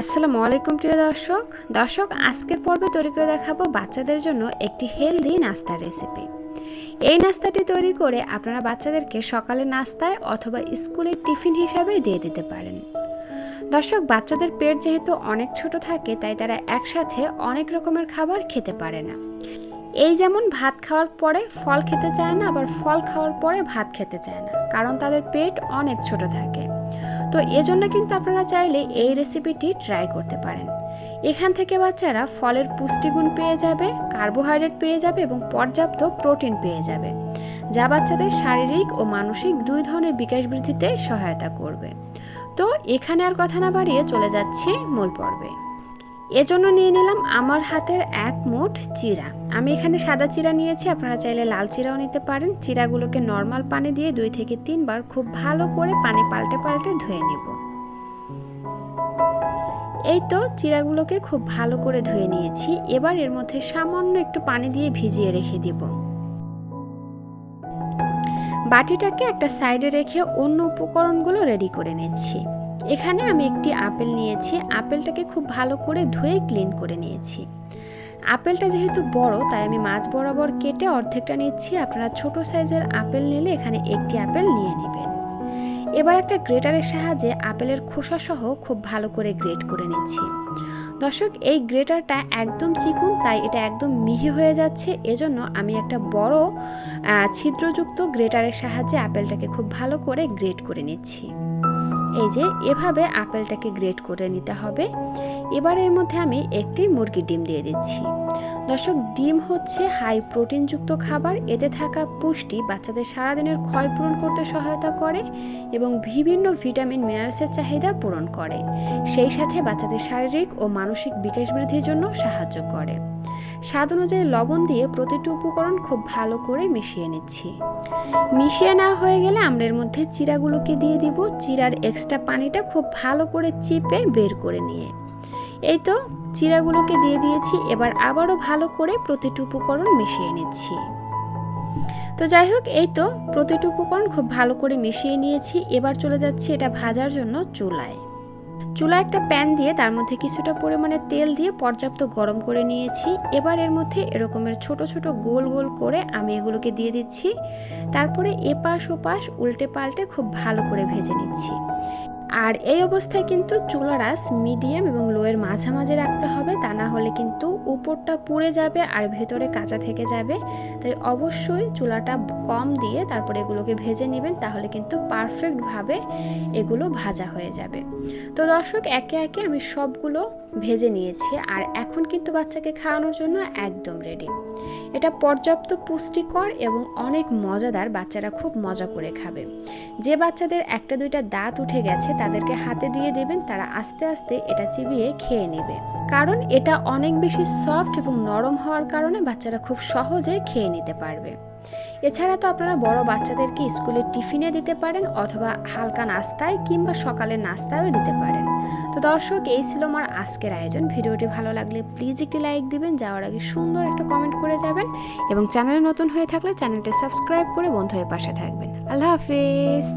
আসসালামু আলাইকুম প্রিয় দর্শক। দর্শক, আজকের পর্বে তৈরি করে দেখাবো বাচ্চাদের জন্য একটি হেলদি নাস্তার রেসিপি। এই নাস্তাটি তৈরি করে আপনারা বাচ্চাদেরকে সকালে নাস্তায় অথবা স্কুলের টিফিন হিসাবে দিয়ে দিতে পারেন। দর্শক, বাচ্চাদের পেট যেহেতু অনেক ছোট থাকে, তাই তারা একসাথে অনেক রকমের খাবার খেতে পারে না। এই যেমন ভাত খাওয়ার পরে ফল খেতে চায় না, আবার ফল খাওয়ার পরে ভাত খেতে চায় না, কারণ তাদের পেট অনেক ছোট থাকে। তো এজন্য কিন্তু আপনারা চাইলে এই রেসিপিটি ট্রাই করতে পারেন। এখান থেকে বাচ্চারা ফলের পুষ্টিগুণ পেয়ে যাবে কার্বোহাইড্রেট পেয়ে যাবে এবং পর্যাপ্ত প্রোটিন পেয়ে যাবে, যা বাচ্চাদের শারীরিক ও মানসিক দুই ধরনের বিকাশ বৃদ্ধিতে সহায়তা করবে। তো এখানে আর কথা না বাড়িয়ে চলে যাচ্ছি মূল পর্বে। এজন্য নিয়ে নিলাম আমার হাতের এক মুঠ চিরা। আমি এখানে সাদা চিরা নিয়েছি, আপনারা চাইলে লাল চিরাও নিতে পারেন। চিরাগুলোকে নর্মাল পানি দিয়ে দুই থেকে তিনবার খুব ভালো করে পানি পাল্টে পাল্টে ধুয়ে নেব। এই তো চিরাগুলোকে খুব ভালো করে ধুয়ে নিয়েছি। এবার এর মধ্যে সামান্য একটু পানি দিয়ে ভিজিয়ে রেখে দিব। বাটিটাকে একটা সাইডে রেখে অন্য উপকরণগুলো রেডি করে নিচ্ছি। এখানে আমি একটি আপেল নিয়েছি। আপেলটাকে খুব ভালো করে ধুয়ে ক্লিন করে নিয়েছি। আপেলটা যেহেতু বড়, তাই আমি মাছ বরাবর কেটে অর্ধেকটা নিচ্ছি। আপনারা ছোট সাইজের আপেল নিলে এখানে একটি আপেল নিয়ে নেবেন। এবার একটা গ্রেটারের সাহায্যে আপেলের খোসা সহ খুব ভালো করে গ্রেট করে নিচ্ছি। দর্শক, এই গ্রেটারটা একদম চিকুন, তাই এটা একদম মিহি হয়ে যাচ্ছে। এজন্য আমি একটা বড় ছিদ্রযুক্ত গ্রেটারের সাহায্যে আপেলটাকে খুব ভালো করে গ্রেট করে নিচ্ছি। এই যে, এভাবে আপেলটাকে গ্রেট করে নিতে হবে। এবার এর মধ্যে আমি একটি মুরগির ডিম দিয়ে দিচ্ছি। দর্শক, ডিম হচ্ছে হাই প্রোটিনযুক্ত খাবার। এতে থাকা পুষ্টি বাচ্চাদের সারাদিনের ক্ষয় পূরণ করতে সহায়তা করে এবং বিভিন্ন ভিটামিন, মিনারেলসের চাহিদা পূরণ করে। সেই সাথে বাচ্চাদের শারীরিক ও মানসিক বিকাশ বৃদ্ধির জন্য সাহায্য করে। স্বাদ অনুযায়ী লবণ দিয়ে প্রতিটি উপকরণ খুব ভালো করে মিশিয়ে নিচ্ছি। মিশিয়ে না হয়ে গেলে আমরা এর মধ্যে চিরাগুলোকে দিয়ে দিব। চিরার এক্সট্রা পানিটা খুব ভালো করে চিপে বের করে নিয়ে। এই তো চিরাগুলোকে দিয়ে দিয়েছি, এবার আবারও ভালো করে প্রতিটি উপকরণ মিশিয়ে নিচ্ছি। তো যাই হোক, এই তো প্রতিটি উপকরণ খুব ভালো করে মিশিয়ে নিয়েছি। এবার চলে যাচ্ছি এটা ভাজার জন্য চুলায়। চুলা একটা প্যান দিয়ে তার মধ্যে কিছুটা পরিমাণে তেল দিয়ে পর্যাপ্ত গরম করে নিয়েছি। এবার এর মধ্যে এরকমের ছোট ছোট গোল গোল করে আমি এগুলোকে দিয়ে দিচ্ছি। তারপরে এপাশ ওপাশ উল্টে পাল্টে খুব ভালো করে ভেজে নিচ্ছি। আর এই অবস্থায় কিন্তু চুলারাস মিডিয়াম এবং লোয়ের মাঝামাঝি রাখতে হবে, তা না হলে কিন্তু উপরটা পুড়ে যাবে আর ভেতরে কাঁচা থেকে যাবে। তাই অবশ্যই চুলাটা কম দিয়ে তারপরে এগুলোকে ভেজে নেবেন, তাহলে কিন্তু পারফেক্টভাবে এগুলো ভাজা হয়ে যাবে। তো দর্শক, একে একে আমি সবগুলো ভেজে নিয়েছি আর এখন কিন্তু বাচ্চাকে খাওয়ানোর জন্য একদম রেডি এটা পর্যাপ্ত পুষ্টিকর এবং অনেক মজাদার, বাচ্চারা খুব মজা করে খাবে। যে বাচ্চাদের একটা দুইটা দাঁত উঠে গেছে তাদেরকে হাতে দিয়ে দেবেন, তারা আস্তে আস্তে এটা চিবিয়ে খেয়ে নেবে। কারণ এটা অনেক বেশি সফট এবং নরম হওয়ার কারণে বাচ্চারা খুব সহজে খেয়ে নিতে পারবে। এছাড়া তো আপনারা বড় বাচ্চাদেরকে স্কুলে টিফিনে দিতে পারেন অথবা হালকা নাস্তায় কিংবা সকালের নাস্তায়ও দিতে পারেন। তো দর্শক, এই ছিল আমার আজকের আয়োজন। ভিডিওটি ভালো লাগলে প্লিজ একটি লাইক দিবেন, যাওয়ার আগে সুন্দর একটা কমেন্ট করে যাবেন এবং চ্যানেলে নতুন হয়ে থাকলে চ্যানেলটি সাবস্ক্রাইব করে বন্ধু হয়ে পাশে থাকবেন। আল্লাহ হাফিজ।